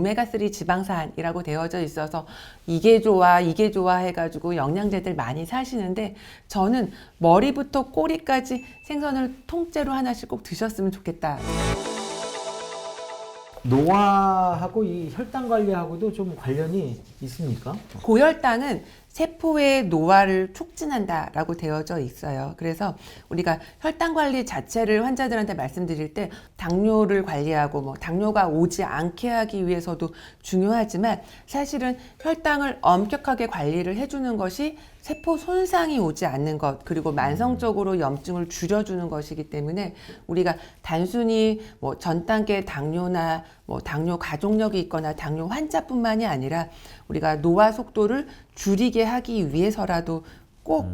오메가3 지방산이라고 되어져 있어서 이게 좋아, 이게 좋아 해가지고 영양제들 많이 사시는데 저는 머리부터 꼬리까지 생선을 통째로 하나씩 꼭 드셨으면 좋겠다. 노화하고 이 혈당 관리하고도 좀 관련이 있습니까? 고혈당은 세포의 노화를 촉진한다라고 되어져 있어요. 그래서 우리가 혈당 관리 자체를 환자들한테 말씀드릴 때 당뇨를 관리하고 뭐 당뇨가 오지 않게 하기 위해서도 중요하지만 사실은 혈당을 엄격하게 관리를 해주는 것이 세포 손상이 오지 않는 것 그리고 만성적으로 염증을 줄여주는 것이기 때문에 우리가 단순히 뭐 전 단계 당뇨나 뭐 당뇨 가족력이 있거나 당뇨 환자뿐만이 아니라 우리가 노화 속도를 줄이게 하기 위해서라도 꼭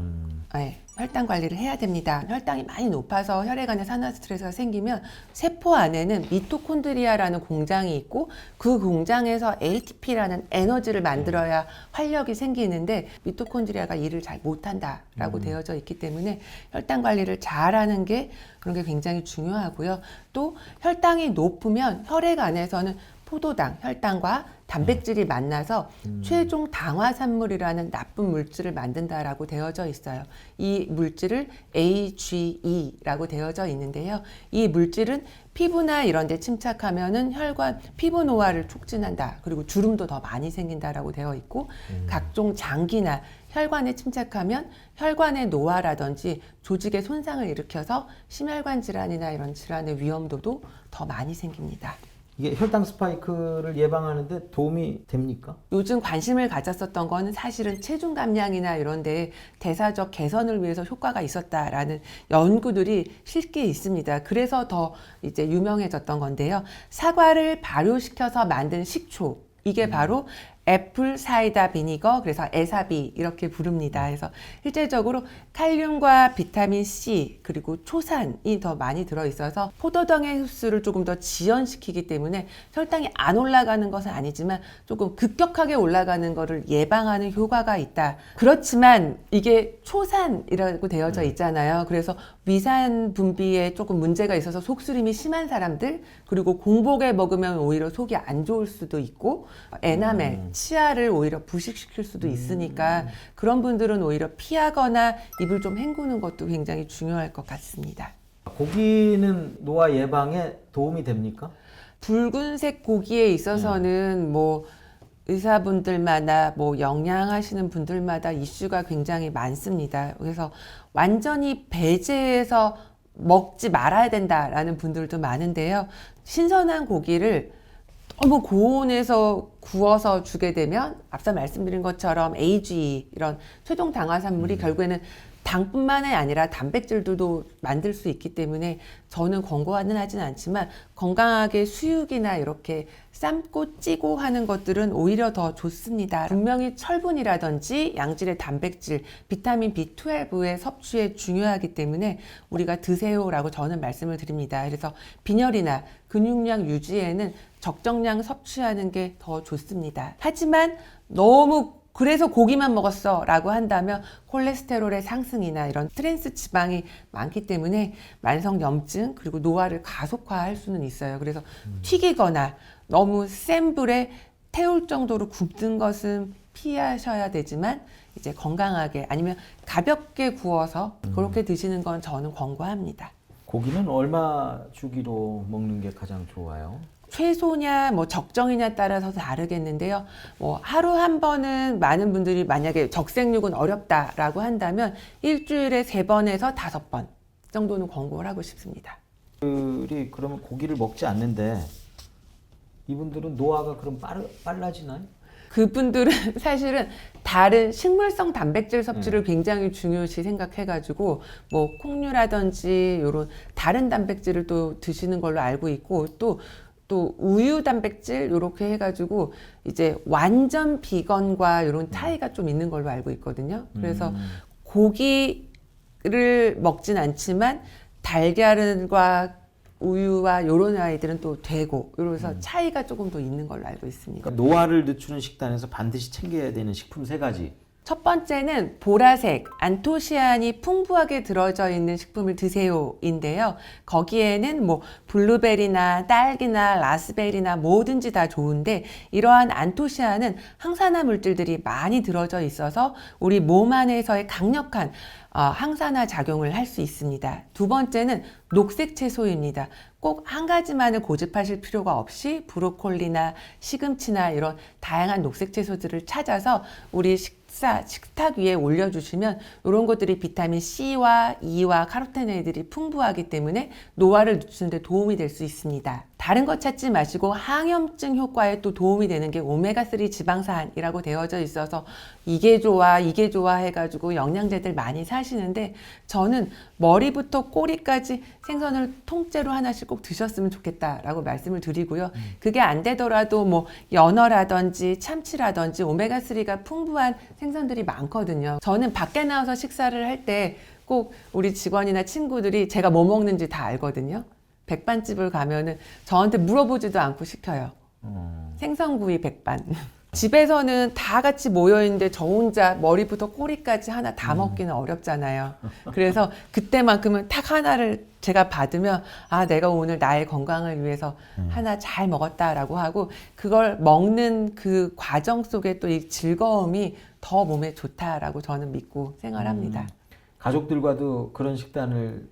예, 혈당 관리를 해야 됩니다. 혈당이 많이 높아서 혈액안에 산화 스트레스가 생기면 세포 안에는 미토콘드리아라는 공장이 있고 그 공장에서 ATP라는 에너지를 만들어야 활력이 생기는데 미토콘드리아가 일을 잘 못한다라고 되어져 있기 때문에 혈당 관리를 잘하는 게 그런 게 굉장히 중요하고요. 또 혈당이 높으면 혈액 안에서는 포도당, 혈당과 단백질이 만나서 최종 당화산물이라는 나쁜 물질을 만든다라고 되어져 있어요. 이 물질을 AGE라고 되어져 있는데요. 이 물질은 피부나 이런 데 침착하면은 혈관 피부 노화를 촉진한다. 그리고 주름도 더 많이 생긴다라고 되어 있고 각종 장기나 혈관에 침착하면 혈관의 노화라든지 조직의 손상을 일으켜서 심혈관 질환이나 이런 질환의 위험도도 더 많이 생깁니다. 이게 혈당 스파이크를 예방하는데 도움이 됩니까? 요즘 관심을 가졌었던 거는 사실은 체중 감량이나 이런 데 대사적 개선을 위해서 효과가 있었다라는 연구들이 실게 있습니다. 그래서 더 이제 유명해졌던 건데요. 사과를 발효시켜서 만든 식초. 이게 바로 애플 사이다 비니거 그래서 에사비 이렇게 부릅니다. 그래서 실제적으로 칼륨과 비타민 C 그리고 초산이 더 많이 들어 있어서 포도당의 흡수를 조금 더 지연시키기 때문에 혈당이 안 올라가는 것은 아니지만 조금 급격하게 올라가는 것을 예방하는 효과가 있다. 그렇지만 이게 초산이라고 되어져 있잖아요. 그래서 위산 분비에 조금 문제가 있어서 속쓰림이 심한 사람들 그리고 공복에 먹으면 오히려 속이 안 좋을 수도 있고 에나멜 치아를 오히려 부식시킬 수도 있으니까 그런 분들은 오히려 피하거나 입을 좀 헹구는 것도 굉장히 중요할 것 같습니다. 고기는 노화 예방에 도움이 됩니까? 붉은색 고기에 있어서는 뭐 의사분들마다 뭐 영양하시는 분들마다 이슈가 굉장히 많습니다. 그래서 완전히 배제해서 먹지 말아야 된다라는 분들도 많은데요. 신선한 고기를 너무 고온에서 구워서 주게 되면 앞서 말씀드린 것처럼 AGE 이런 최종 당화산물이 결국에는 당뿐만이 아니라 단백질들도 만들 수 있기 때문에 저는 권고하는 하진 않지만 건강하게 수육이나 이렇게 삶고 찌고 하는 것들은 오히려 더 좋습니다. 분명히 철분이라든지 양질의 단백질, 비타민 B12의 섭취에 중요하기 때문에 우리가 드세요라고 저는 말씀을 드립니다. 그래서 빈혈이나 근육량 유지에는 적정량 섭취하는 게 더 좋습니다. 하지만 너무 그래서 고기만 먹었어 라고 한다면 콜레스테롤의 상승이나 이런 트랜스 지방이 많기 때문에 만성 염증 그리고 노화를 가속화할 수는 있어요. 그래서 튀기거나 너무 센 불에 태울 정도로 굽는 것은 피하셔야 되지만 이제 건강하게 아니면 가볍게 구워서 그렇게 드시는 건 저는 권고합니다. 고기는 얼마 주기로 먹는 게 가장 좋아요? 최소냐 뭐 적정이냐 따라서 다르겠는데요. 뭐 하루 한 번은 많은 분들이 만약에 적색육은 어렵다라고 한다면 일주일에 세 번에서 다섯 번 정도는 권고를 하고 싶습니다. 들이 그러면 고기를 먹지 않는데 이분들은 노화가 그럼 빠르, 빨라지나요? 그분들은 사실은 다른 식물성 단백질 섭취를 굉장히 중요시 생각해가지고 뭐 콩류라든지 이런 다른 단백질을 또 드시는 걸로 알고 있고 또 또 우유 단백질 이렇게 해가지고 이제 완전 비건과 이런 차이가 좀 있는 걸로 알고 있거든요. 그래서 고기를 먹진 않지만 달걀과 우유와 이런 아이들은 또 되고 이러면서 차이가 조금 더 있는 걸로 알고 있습니다. 그러니까 노화를 늦추는 식단에서 반드시 챙겨야 되는 식품 세 가지. 첫 번째는 보라색 안토시안이 풍부하게 들어져 있는 식품을 드세요인데요. 거기에는 뭐 블루베리나 딸기나 라스베리나 뭐든지 다 좋은데 이러한 안토시안은 항산화 물질들이 많이 들어져 있어서 우리 몸 안에서의 강력한 어, 항산화 작용을 할 수 있습니다. 두 번째는 녹색 채소입니다. 꼭 한 가지만을 고집하실 필요가 없이 브로콜리나 시금치나 이런 다양한 녹색 채소들을 찾아서 우리 식 사, 식탁 위에 올려주시면 이런 것들이 비타민 C와 E와 카로테노이드들이 풍부하기 때문에 노화를 늦추는 데 도움이 될 수 있습니다. 다른 것 찾지 마시고 항염증 효과에 또 도움이 되는 게 오메가3 지방산이라고 되어져 있어서 이게 좋아, 이게 좋아 해가지고 영양제들 많이 사시는데 저는 머리부터 꼬리까지 생선을 통째로 하나씩 꼭 드셨으면 좋겠다라고 말씀을 드리고요. 그게 안 되더라도 뭐 연어라든지 참치라든지 오메가3가 풍부한 생선들이 많거든요. 저는 밖에 나와서 식사를 할 때 꼭 우리 직원이나 친구들이 제가 뭐 먹는지 다 알거든요. 백반집을 가면은 저한테 물어보지도 않고 시켜요. 어. 생선구이 백반. 집에서는 다 같이 모여 있는데 저 혼자 머리부터 꼬리까지 하나 다 먹기는 어렵잖아요. 그래서 그때만큼은 탁 하나를 제가 받으면 아 내가 오늘 나의 건강을 위해서 하나 잘 먹었다라고 하고 그걸 먹는 그 과정 속에 또 이 즐거움이 더 몸에 좋다라고 저는 믿고 생활합니다. 가족들과도 그런 식단을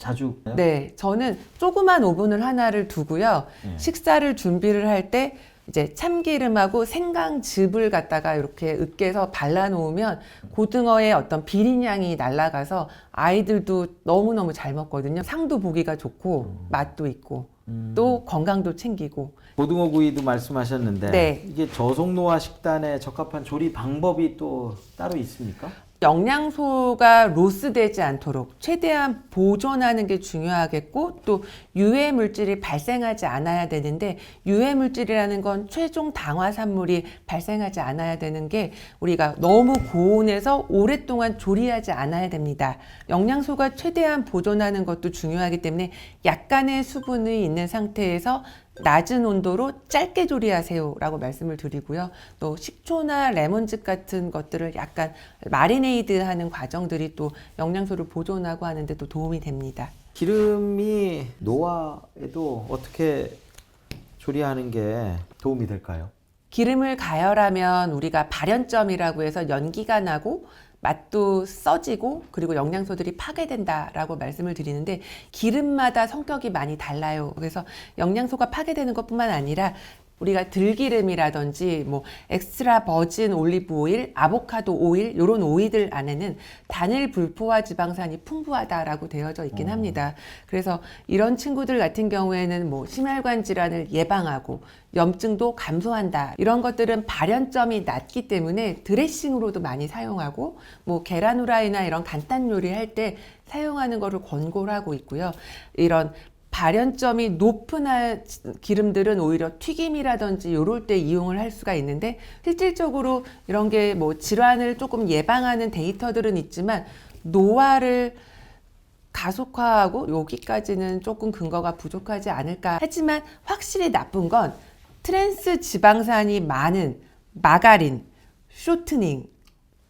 자주? 네, 저는 조그만 오븐을 하나를 두고요. 네. 식사를 준비를 할 때 이제 참기름하고 생강즙을 갖다가 이렇게 으깨서 발라놓으면 고등어의 어떤 비린향이 날아가서 아이들도 너무너무 잘 먹거든요. 상도 보기가 좋고 맛도 있고 음. 또 건강도 챙기고 고등어 구이도 말씀하셨는데 네. 이게 저속노화 식단에 적합한 조리 방법이 또 따로 있습니까? 영양소가 로스되지 않도록 최대한 보존하는 게 중요하겠고 또 유해 물질이 발생하지 않아야 되는데 유해 물질이라는 건 최종 당화 산물이 발생하지 않아야 되는 게 우리가 너무 고온에서 오랫동안 조리하지 않아야 됩니다. 영양소가 최대한 보존하는 것도 중요하기 때문에 약간의 수분이 있는 상태에서 낮은 온도로 짧게 조리하세요라고 말씀을 드리고요. 또 식초나 레몬즙 같은 것들을 약간 마리네이드 하는 과정들이 또 영양소를 보존하고 하는데 또 도움이 됩니다. 기름이 노화에도 어떻게 조리하는 게 도움이 될까요? 기름을 가열하면 우리가 발연점이라고 해서 연기가 나고 맛도 써지고 그리고 영양소들이 파괴된다라고 말씀을 드리는데 기름마다 성격이 많이 달라요. 그래서 영양소가 파괴되는 것뿐만 아니라 우리가 들기름이라든지 뭐 엑스트라 버진 올리브 오일, 아보카도 오일 이런 오일들 안에는 단일 불포화 지방산이 풍부하다라고 되어져 있긴 합니다. 그래서 이런 친구들 같은 경우에는 뭐 심혈관 질환을 예방하고 염증도 감소한다. 이런 것들은 발연점이 낮기 때문에 드레싱으로도 많이 사용하고 뭐 계란 후라이나 이런 간단 요리할 때 사용하는 거를 권고를 하고 있고요. 이런 발연점이 높은 아- 기름들은 오히려 튀김이라든지 요럴 때 이용을 할 수가 있는데 실질적으로 이런 게 뭐 질환을 조금 예방하는 데이터들은 있지만 노화를 가속화하고 여기까지는 조금 근거가 부족하지 않을까. 하지만 확실히 나쁜 건 트랜스 지방산이 많은 마가린, 쇼트닝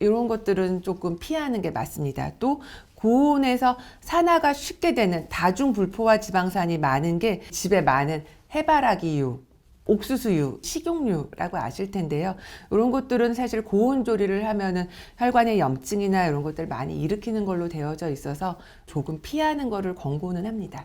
이런 것들은 조금 피하는 게 맞습니다. 또 고온에서 산화가 쉽게 되는 다중 불포화 지방산이 많은 게 집에 많은 해바라기유, 옥수수유, 식용유라고 아실 텐데요. 이런 것들은 사실 고온 조리를 하면은 혈관의 염증이나 이런 것들 많이 일으키는 걸로 되어져 있어서 조금 피하는 거를 권고는 합니다.